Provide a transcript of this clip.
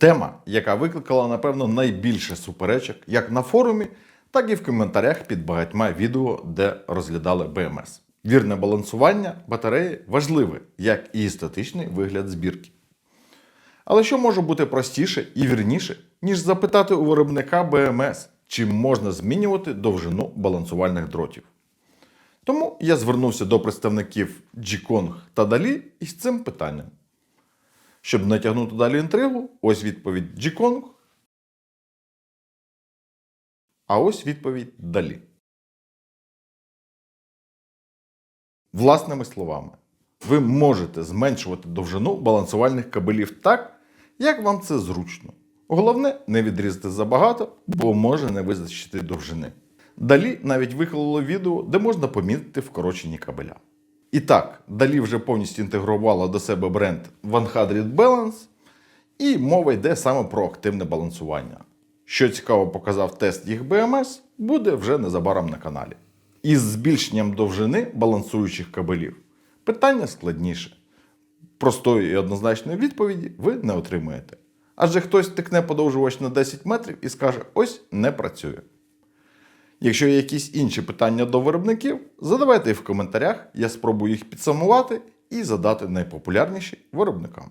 Тема, яка викликала, напевно, найбільше суперечок як на форумі, так і в коментарях під багатьма відео, де розглядали БМС. Вірне балансування батареї важливе, як і естетичний вигляд збірки. Але що може бути простіше і вірніше, ніж запитати у виробника БМС, чи можна змінювати довжину балансувальних дротів? Тому я звернувся до представників G-Kong та Далі із цим питанням. Щоб не тягнути далі інтригу, ось відповідь G-Kong. А ось відповідь Далі. Власними словами, ви можете зменшувати довжину балансувальних кабелів так, як вам це зручно. Головне, не відрізати забагато, бо може не визначити довжини. Далі навіть виклало відео, де можна помітити вкорочені кабеля. І так, далі вже повністю інтегрувала до себе бренд 100 Balance, і мова йде саме про активне балансування. Що цікаво показав тест їх BMS, буде вже незабаром на каналі. Із збільшенням довжини балансуючих кабелів питання складніше. Простої і однозначної відповіді ви не отримаєте. Адже хтось тикне подовжувач на 10 метрів і скаже: ось не працює. Якщо є якісь інші питання до виробників, задавайте їх в коментарях, я спробую їх підсумувати і задати найпопулярніші виробникам.